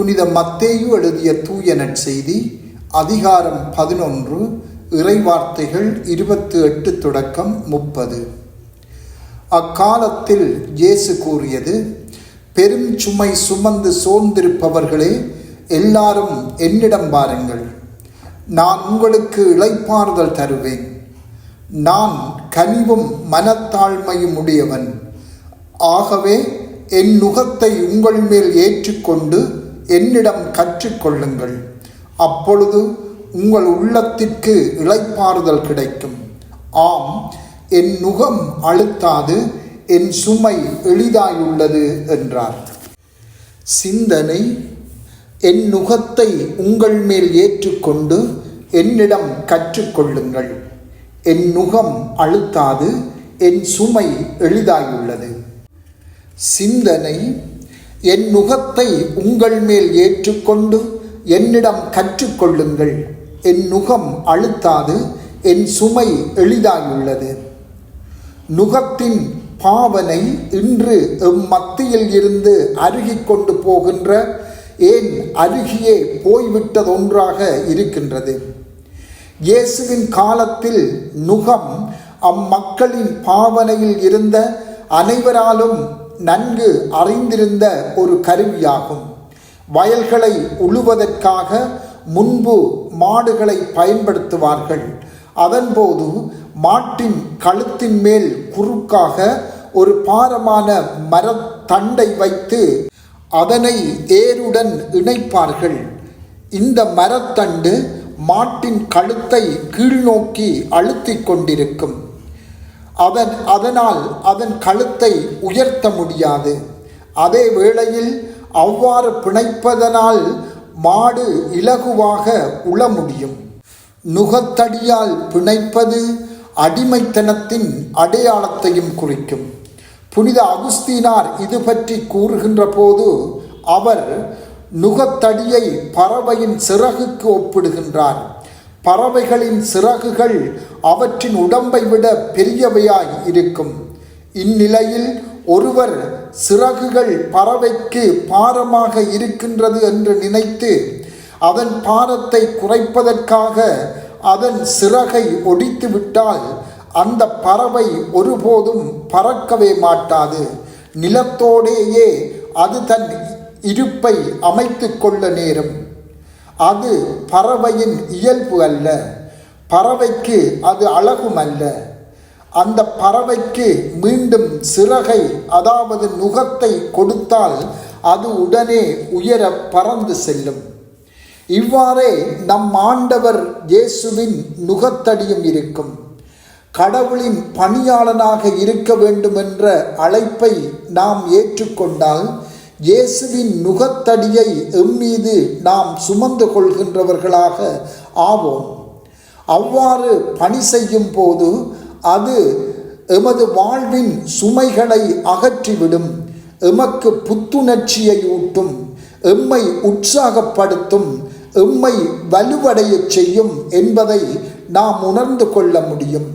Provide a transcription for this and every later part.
புனித மத்தேயு எழுதிய தூய நற்செய்தி அதிகாரம் பதினொன்று இறைவார்த்தைகள் இருபத்து எட்டு தொடக்கம் முப்பது. அக்காலத்தில் இயேசு கூறியது பெரும் சுமை சுமந்து சோர்ந்திருப்பவர்களே எல்லாரும் என்னிடம் வாருங்கள். நான் உங்களுக்கு இளைப்பாறுதல் தருவேன். நான் கனிவும் மனத்தாழ்மையும் உடையவன். ஆகவே என் நுகத்தை உங்கள் மேல் ஏற்றுக்கொண்டு என்னிடம் கற்றுக்கொள்ளுங்கள். அப்பொழுது உங்கள் உள்ளத்திற்கு இளைப்பாறுதல் கிடைக்கும். ஆம் என் நுகம் அழுத்தாது என் சுமை எளிதாயுள்ளது என்றார். சிந்தனை என் நுகத்தை உங்கள் மேல் ஏற்றுக்கொண்டு என்னிடம் கற்றுக்கொள்ளுங்கள். என் நுகம் அழுத்தாது என் சுமை எளிதாயுள்ளது. சிந்தனை என் நுகத்தை உங்கள் மேல் ஏற்றுக்கொண்டு என்னிடம் கற்றுக்கொள்ளுங்கள். என் நுகம் அழுத்தாது என் சுமை எளிதாயுள்ளது. நுகத்தின் பாவனை இன்று எம் மத்தியில் இருந்து அருகிக் கொண்டு போகின்ற ஏன் அருகியே போய்விட்டதொன்றாக இருக்கின்றது. இயேசுவின் காலத்தில் நுகம் அம்மக்களின் பாவனையில் இருந்த அனைவராலும் நன்கு அறிந்திருந்த ஒரு கருவியாகும். வயல்களை உழுவதற்காக முன்பு மாடுகளை பயன்படுத்துவார்கள். அதன்போது மாட்டின் கழுத்தின் மேல் குறுக்காக ஒரு பாரமான மரத்தண்டை வைத்து அதனை ஏருடன் இணைப்பார்கள். இந்த மரத்தண்டு மாட்டின் கழுத்தை கீழ்நோக்கி அழுத்திக் கொண்டிருக்கும். அதன் அதனால் அதன் கழுத்தை உயர்த்த முடியாது. அதே வேளையில் அவ்வாறு பிணைப்பதனால் மாடு இலகுவாக உள முடியும். நுகத்தடியால் பிணைப்பது அடிமைத்தனத்தின் அடையாளத்தையும் குறிக்கும். புனித அகுஸ்தீனார் இது பற்றி கூறுகின்ற போது அவர் நுகத்தடியை பறவையின் சிறகுக்கு ஒப்பிடுகின்றார். பறவைகளின் சிறகுகள் அவற்றின் உடம்பை விட பெரியவையாய் இருக்கும். இந்நிலையில் ஒருவர் சிறகுகள் பறவைக்கு பாரமாக இருக்கின்றது என்று நினைத்து அதன் பாரத்தை குறைப்பதற்காக அதன் சிறகை ஒடித்து விட்டால் அந்த பறவை ஒருபோதும் பறக்கவே மாட்டாது. நிலத்தோடேயே அது தன் இருப்பை அமைத்து கொள்ள நேரும். அது பறவையின் இயல்பு அல்ல. பறவைக்கு அது அழகும் அல்ல. அந்த பறவைக்கு மீண்டும் சிறகை அதாவது நுகத்தை கொடுத்தால் அது உடனே உயர பறந்து செல்லும். இவ்வாறே நம் ஆண்டவர் இயேசுவின் நுகத்தடியும் இருக்கும். கடவுளின் பணியாளனாக இருக்க வேண்டும் என்ற அழைப்பை நாம் ஏற்றுக்கொண்டால் இயேசுவின் நுகத்தடியை எம்மீது நாம் சுமந்து கொள்கின்றவர்களாக ஆவோம். அவ்வாறு பணி செய்யும் போது அது எமது வாழ்வின் சுமைகளை அகற்றிவிடும். எமக்கு புத்துணர்ச்சியை ஊட்டும். எம்மை உற்சாகப்படுத்தும். எம்மை வலுவடையச் செய்யும் என்பதை நாம் உணர்ந்து கொள்ள முடியும்.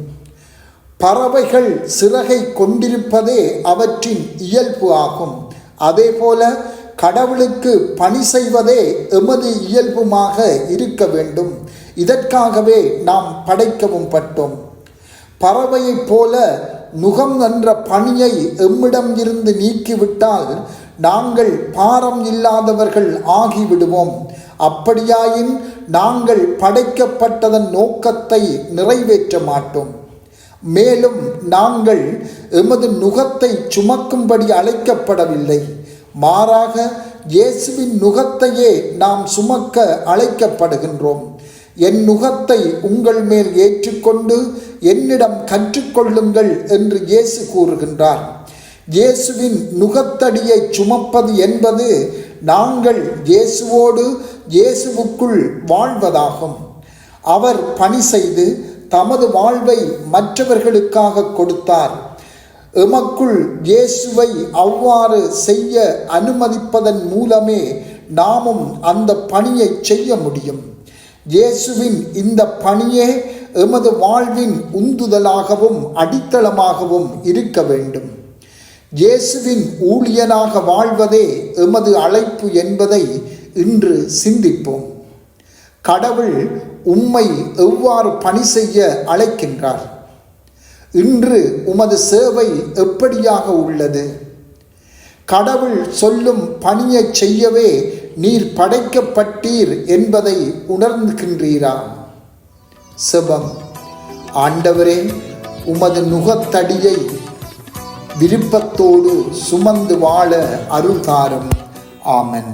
பறவைகள் சிறகை கொண்டிருப்பதே அவற்றின் இயல்பு ஆகும். அதே போல கடவுளுக்கு பணி செய்வதே எமது இயல்புமாக இருக்க வேண்டும். இதற்காகவே நாம் படைக்கவும் பட்டோம். பறவையைப் போல நுகம் என்ற பணியை எம்மிடம் இருந்து நீக்கிவிட்டால் நாங்கள் பாரம் இல்லாதவர்கள் ஆகிவிடுவோம். அப்படியாயின் நாங்கள் படைக்கப்பட்டதன் நோக்கத்தை நிறைவேற்ற மாட்டோம். மேலும் நாங்கள் எமது நுகத்தை சுமக்கும்படி அழைக்கப்படவில்லை. மாறாக இயேசுவின் நுகத்தையே நாம் சுமக்க அழைக்கப்படுகின்றோம். என் நுகத்தை உங்கள் மேல் ஏற்றுக்கொண்டு என்னிடம் கற்றுக்கொள்ளுங்கள் என்று இயேசு கூறுகின்றார். இயேசுவின் நுகத்தடியை சுமப்பது என்பது நாங்கள் இயேசுவோடு இயேசுவுக்குள் வாழ்வதாகும். அவர் பணி செய்து தமது வாழ்வை மற்றவர்களுக்காக கொடுத்தார். எமக்குள் இயேசுவை அவ்வாறு செய்ய அனுமதிப்பதன் மூலமே நாமும் அந்த பணியை செய்ய முடியும். இயேசுவின் இந்த பணியே எமது வாழ்வின் உந்துதலாகவும் அடித்தளமாகவும் இருக்க வேண்டும். இயேசுவின் ஊழியனாக வாழ்வதே எமது அழைப்பு என்பதை இன்று சிந்திப்போம். கடவுள் உம்மை எவ்வாறு பணி செய்ய அழைக்கின்றார்? இன்று உமது சேவை எப்படியாக உள்ளது? கடவுள் சொல்லும் பணியைச் செய்யவே நீர் படைக்கப்பட்டீர் என்பதை உணர்ந்துகின்றீரா? செபம். ஆண்டவரே உமது நுகத்தடியை விருப்பத்தோடு சுமந்து வாழ அருள்தாரும் ஆமன்.